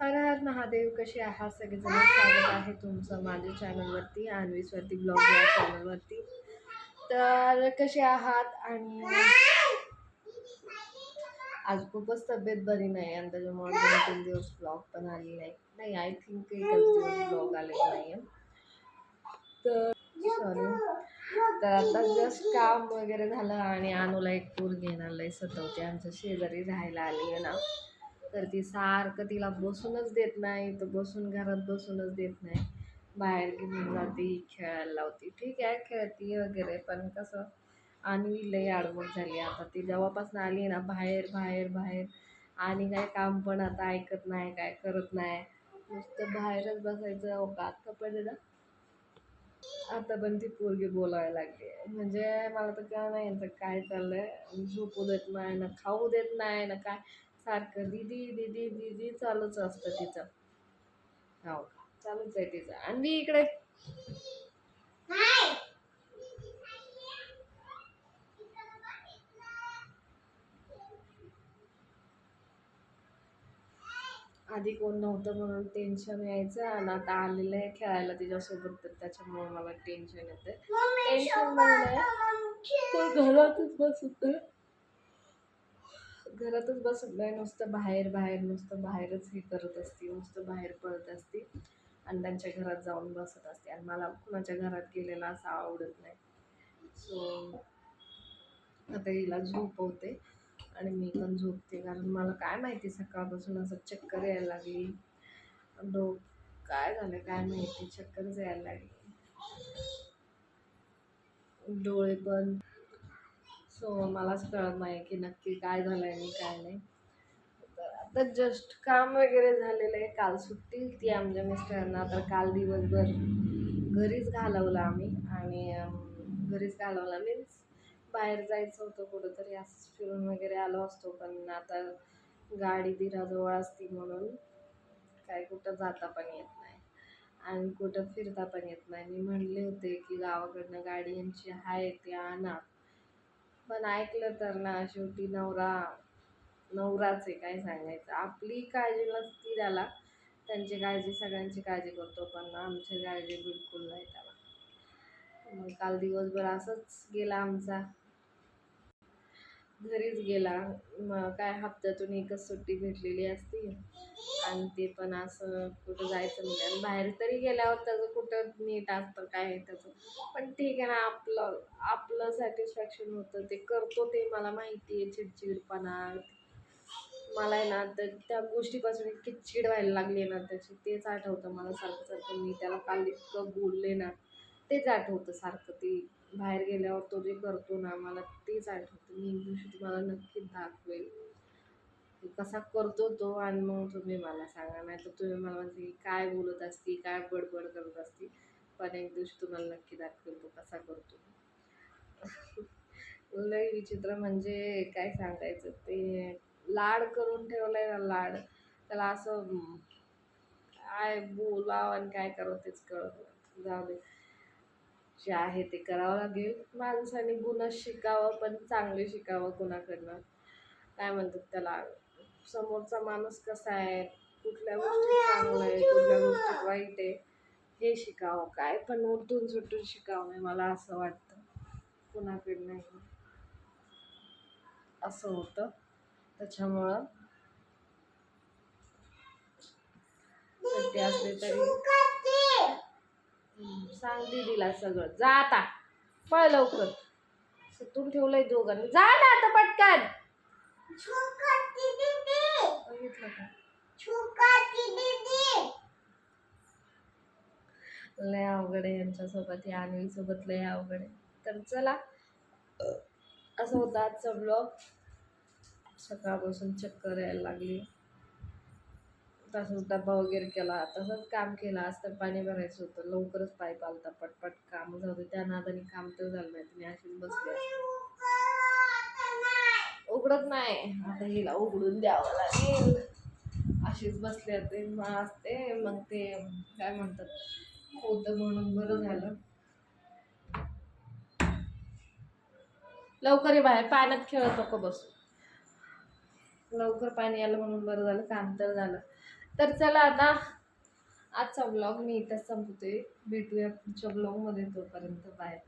हर हर महादेव कसे आहात? सगळेजण स्वागत आहे तुमचं माझ्या चॅनलवरती आणवीसवरती ब्लॉग या चॅनलवरती. तर कसे आहात? आणि आज खूपच तब्येत बरी नाही आणि त्याच्यामुळे दोन तीन दिवस ब्लॉग पण आले नाही. नाही आय थिंक एकच दिवस ब्लॉग आलेला नाही आहे तर सॉरी तर आता जस्ट काम वगैरे झालं आणि अनुला एक पूर घेणार लय सतवते. आमच्या शेजारी राहायला आली आहे ना. तर ती सारखं तिला बसूनच देत नाही तर बसून घरात बसूनच देत नाही. बाहेर घेऊन जाते खेळायला लावते. ठीक आहे खेळती वगैरे पण कसं आणि लई आडवट झाली. आता ती जेव्हापासून आली ना बाहेर बाहेर बाहेर आणि काय काम पण आता ऐकत नाही काय करत नाही. नुसतं बाहेरच बसायचं हो का? कपडे ना आता पण ती पोरगी बोलायला लागली. म्हणजे मला तर काय नाही यांचं काय चाललंय? झोपू देत नाही ना खाऊ देत नाही ना काय? सारखं दिदी दिदी दिदी चालूच असतं तिचं. हो चालूच आहे तिचं. आणि इकडे. आधी कोण नव्हतं म्हणून टेन्शन यायचं आणि आता आलेलं आहे खेळायला तिच्यासोबत तर त्याच्यामुळे मला टेन्शन येते टेन्शन पण घरातच बसत. घरातच बसत नाही नुसतं बाहेर बाहेर नुसतं बाहेरच हे करत असते नुसतं बाहेर पळत असते आणि त्यांच्या घरात जाऊन बसत असते. आणि मला कुणाच्या घरात गेलेला असं आवडत नाही. सो आता हिला झोपवते आणि मी पण झोपते. कारण मला काय माहिती सकाळपासून असं चक्कर यायला लागली. डो काय झालं काय माहिती चक्करच यायला लागली. डोळे पण सो मलाच कळत नाही की नक्की काय झालं आहे आणि काय नाही. तर आता जस्ट काम वगैरे झालेलं आहे. काल सुट्टी होती आमच्या मिस्टरांना. तर काल दिवसभर घरीच घालवलं आम्ही. आणि घरीच घालवला. मीन्स बाहेर जायचं होतं कुठंतरी. असंच फिरून वगैरे आलो असतो. पण आता गाडी दिराजवळ असती म्हणून काय कुठं जाता पण येत नाही. आणि कुठं फिरता पण येत नाही. मी म्हणले होते की गावाकडनं गाडी यांची आहे ते आणा. पण ऐकलं तर ना शेवटी नवरा नवराच आहे काय सांगायचं. आपली काळजी नसती त्याला. त्यांची काळजी सगळ्यांची काळजी करतो पण आमची काळजी बिलकुल नाही त्याला. मग काल दिवसभर असंच गेला आमचा. घरीच गेला. मग काय हप्त्यातून एकच सुट्टी भेटलेली असती. आणि ते पण असं कुठं जायचं म्हणजे आणि बाहेर तरी गेल्यावर त्याचं कुठं नीट असतं काय आहे त्याचं. पण ठीक आहे ना आपलं आपलं सॅटिस्फॅक्शन होतं. ते करतो ते मला माहिती आहे चिडचिडपणा. मला आहे ना तर त्या गोष्टीपासून इतकी चिड व्हायला लागली आहे ना त्याची. तेच आठवतं मला सारखं सारखं. मी त्याला काल इतकं बोलले ना तेच आठवतं सारखं ते. बाहेर गेल्यावर तो जे करतो ना मला तेच आठवतं. मी एक दिवशी तुम्हाला नक्कीच दाखवेल कसा करतो तो आणि मग तुम्ही मला सांगा. नाही तर तुम्ही मला म्हणते की काय बोलत असती काय बडबड करत असती. पण एक दिवशी तुम्हाला नक्की दाखवेल तो कसा करतो. लय विचित्र म्हणजे काय सांगायचं ते. लाड करून ठेवलाय ना लाड. त्याला असं काय बोलावं आणि काय करावं तेच कळत जाऊ दे. जे आहे ते करावं लागेल. माणसाने गुन्हा शिकावं पण चांगले शिकावं कुणाकडनं? काय म्हणतात त्याला? समोरचा माणूस कसा आहे? कुठल्या गोष्टी चांगलं आहे कुठल्या गोष्टी वाईट आहे? हे शिकावं. काय पण उलटून सुटून शिकावं आहे मला असं वाटतं. कुणाकडनंही असं होतं. त्याच्यामुळं सुट्टी असली तरी सांग दीदीला सगळं. जा आता. पळ लवकर. सुटून ठेवलंय दोघांनी. जा ना आता पटकन. बघितलं का? लय अवघड आहे यांच्यासोबत. या सोबत लय अवघड आहे. तर चला. असं होतं आजचा ब्लॉग सकाळपासून चक्कर यायला लागली. तसंच डब्बा वगैरे केला तसंच काम केलं आज तर पाणी भरायचं होतं. लवकरच पाईप आलता पटपट काम झालं त्या नादाने काम तर झालं नाही तुम्ही अशीच बसले उघडत नाही. आता हिला उघडून द्यावं लागेल. अशीच बसले ते मग असते मग ते काय म्हणतात? होतं म्हणून बरं झालं. लवकर बाहेर पाण्यात खेळत नको बसू. लवकर पाणी आलं म्हणून बरं झालं. काम तर झालं. तर चला आता आजचा ब्लॉग मी इथंच संपतोय भेटूया पुढच्या ब्लॉगमध्ये तोपर्यंत. बाय